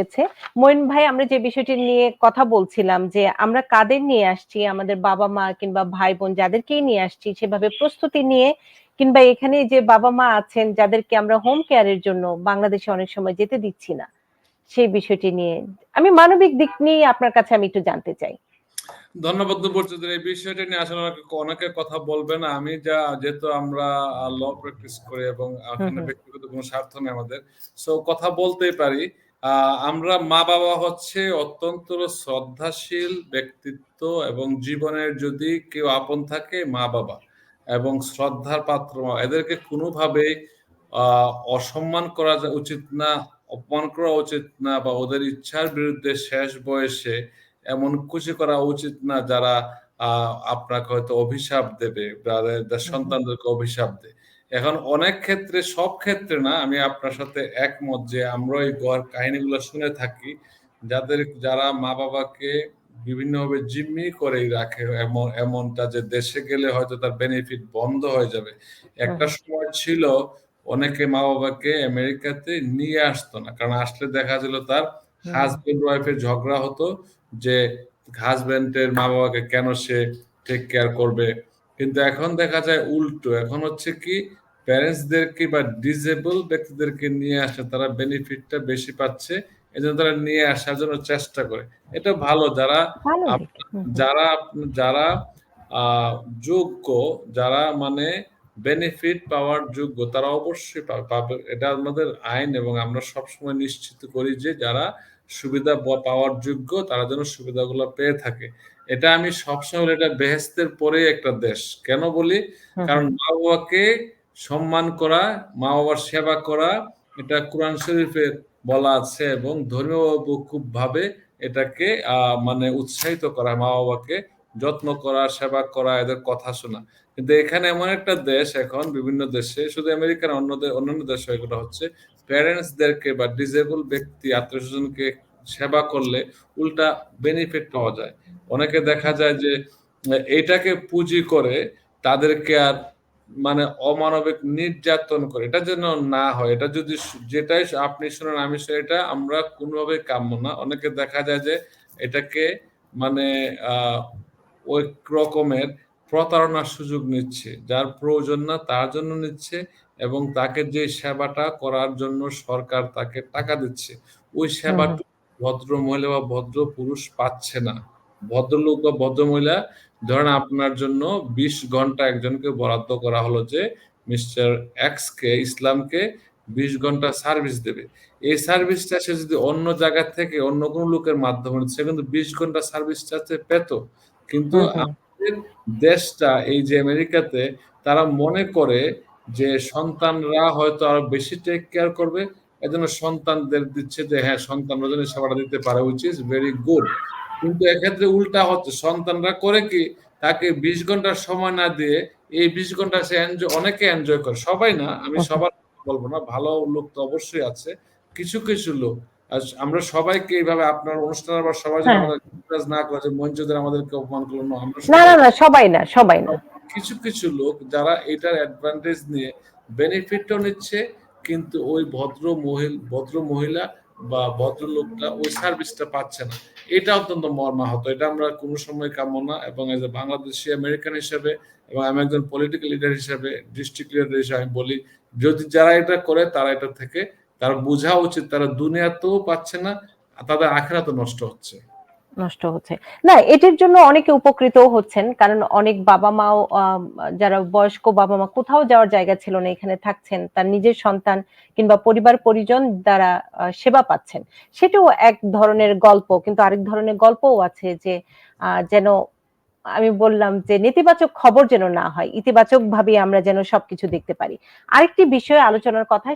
হয়েছে। মইন ভাই আমরা যে বিষয়টি নিয়ে কথা বলছিলাম যে আমরা কাদের নিয়ে আসছি আমাদের বাবা মা কিংবা ভাই বোন যাদেরকেই নিয়ে আসছি সেভাবে প্রস্তুতি নিয়ে কিংবা এখানে যে বাবা মা আছেন যাদেরকে আমরা হোম কেয়ারের জন্য বাংলাদেশে অনেক সময় যেতে দিচ্ছি না সেই বিষয়টি নিয়ে। আমি মানবিক দিক নিয়ে আপনার কাছে আমি একটু জানতে চাই। ধন্যবাদ দুপুরচৌধুরী এই বিষয়টা নিয়ে আসলে অনেকে কথা বলবে না। আমি যা যেহেতু আমরা ল প্র্যাকটিস করি এবং ব্যক্তিগত কোনো স্বার্থ নেই আমাদের সো কথা বলতেই পারি। আমরা মা বাবা হচ্ছে অত্যন্ত শ্রদ্ধাশীল ব্যক্তিত্ব এবং জীবনের যদি কেউ আপন থাকে মা বাবা এবং শ্রদ্ধার পাত্র। এদেরকে কোনোভাবে অসম্মান করা উচিত না অপমান করা উচিত না বা ওদের ইচ্ছার বিরুদ্ধে শেষ বয়সে এমন খুশি করা উচিত না যারা আহ, আপনাকে হয়তো অভিশাপ দেবে সন্তানদেরকে অভিশাপ দেয় এখন অনেক ক্ষেত্রে সব ক্ষেত্রে না আমি আপনার সাথে একমত যে আমরা এই গড় কাহিনীগুলো শুনে থাকি। যাদের যারা মা বাবাকে বিভিন্নভাবে জিম্মি করেই রাখে এমন এমনটা যে দেশে গেলে হয়তো তার বেনিফিট বন্ধ হয়ে যাবে। একটা সময় ছিল অনেকে মা বাবাকে আমেরিকাতে নিয়ে আসতো না। কারণ আসলে দেখা যেত তার। হাজবেন্ড ওয়াইফের ঝগড়া হতো যে হাজবেন্ডের মা বাবাকে কেন সে টেক কেয়ার করবে? কিন্তু এখন দেখা যায় উল্টো। এখন হচ্ছে কি প্যারেন্টসদেরকে বা ডিজেবল ব্যক্তিদেরকে নিয়ে আসে তারা বেনিফিটটা বেশি পাচ্ছে এজন্য তারা নিয়ে আসার জন্য চেষ্টা করে। এটা ভালো যারা। যারা যারা যোগ্য যারা মানে বেনিফিট পাওয়ার যোগ্য তারা অবশ্যই পাবে। এটা আমাদের আইন এবং আমরা সবসময় নিশ্চিত করি যে যারা সুবিধা পাওয়ার যোগ্য তারা যেন সুবিধাগুলো পেয়ে থাকে। এটা আমি সবসময় এটা বেহেস্তের পরে একটা দেশ। কেন বলি? কারণ। মা বাবাকে সম্মান করা মা বাবার সেবা করা এটা কোরআন শরীফের বলা আছে এবং ধর্মীয় খুব ভাবে এটাকে মানে উৎসাহিত করা মা বাবাকে যত্ন করা সেবা করা এদের কথা শোনা। কিন্তু এখানে এমন একটা দেশ এখন বিভিন্ন দেশে শুধু আমেরিকার অন্য অন্যান্য দেশে এগুলো হচ্ছে প্যারেন্টসদেরকে বা ডিজেবল ব্যক্তি আত্মীয় স্বজনকে সেবা করলে উল্টা বেনিফিট পাওয়া যায়। অনেকে দেখা যায় যে আহ, এইটাকে পুঁজি করে তাদেরকে আর মানে অমানবিক নির্যাতন করে। এটা যেন না হয় এটা যদি যেটাই আপনি শুনেন আমি এটা আমরা কোনোভাবে কাম্য না। অনেকে দেখা যায় যে এটাকে মানে আহ ওই রকমের প্রতারণার সুযোগ নিচ্ছে যার প্রয়োজন না তার জন্য নিচ্ছে এবং তাকে যে সেবাটা করার জন্য সরকার তাকে টাকা দিচ্ছে ওই সেবাটা ভদ্র মহিলা বা ভদ্র পুরুষ পাচ্ছে না। ভদ্রলোক বা ভদ্র মহিলা ধরেন আপনার জন্য বিশ ঘণ্টা একজনকে বরাদ্দ করা হলো যে মিস্টার এক্স কে ইসলামকে বিশ ঘণ্টা সার্ভিস দেবে। এই সার্ভিসটা সে যদি অন্য জায়গা থেকে অন্য কোনো লোকের মাধ্যমে সে কিন্তু বিশ ঘণ্টা সার্ভিসটা সে পেত। কিন্তু। আমাদের দেশটা এই যে আমেরিকাতে তারা মনে করে যে সন্তানরা হয়তো আরও বেশি টেক কেয়ার করবে। এজন্য সন্তানদের দিচ্ছে যে হ্যাঁ সন্তানরা যেন সেবাটা দিতে পারে ইজ ভেরি গুড কিন্তু এক্ষেত্রে উল্টা হচ্ছে সন্তানরা করে কি তাকে বিশ ঘণ্টার সময় না দিয়ে এই বিশ ঘণ্টা সে এনজয় অনেকে এনজয় করে সবাই না আমি সবার বলব না ভালো লোক তো অবশ্যই আছে কিছু কিছু লোক আমরা সবাইকে এইভাবে আপনার অনুষ্ঠান আবার সবাই হ্যাঁ। না করে মঞ্চদের আমাদেরকে অপমান করল না না না সবাই না সবাই না কিছু কিছু লোক যারা এটার অ্যাডভান্টেজ নিয়ে বেনিফিটও নিচ্ছে কিন্তু ওই ভদ্র মহিলা ভদ্র মহিলা বা ভদ্রলোকটা ওই সার্ভিসটা পাচ্ছে না। এটা অত্যন্ত মর্মাহত। এটা আমরা কোনো সময় কামনা এবং এজ এ বাংলাদেশি আমেরিকান হিসেবে এবং আমি একজন পলিটিক্যাল লিডার হিসেবে ডিস্ট্রিক্ট লিডার হিসেবে আমি বলি, যদি যারা এটা করে, তারা এটা থেকে, তারা বোঝা উচিত, তারা দুনিয়াতেও পাচ্ছে না, তাদের আখেরা তো নষ্ট হচ্ছে। নষ্ট হচ্ছে। না, এটির জন্য অনেকে উপকৃত হচ্ছেন, কারণ অনেক বাবা মাও যারা বয়স্ক বাবা মা কোথাও যাওয়ার জায়গা ছিল না, এখানে থাকছেন, তার নিজের সন্তান কিংবা পরিবার পরিজন দ্বারা সেবা পাচ্ছেন। সেটাও এক ধরনের গল্প, কিন্তু আরেক ধরনের গল্পও আছে যে যেন আমি বললাম যে, নেতিবাচক খবর যেন না হয় ইতিবাচক ভাবে আমরা যেন সবকিছু দেখতে পারি। আরেকটি বিষয়ে আলোচনার কথা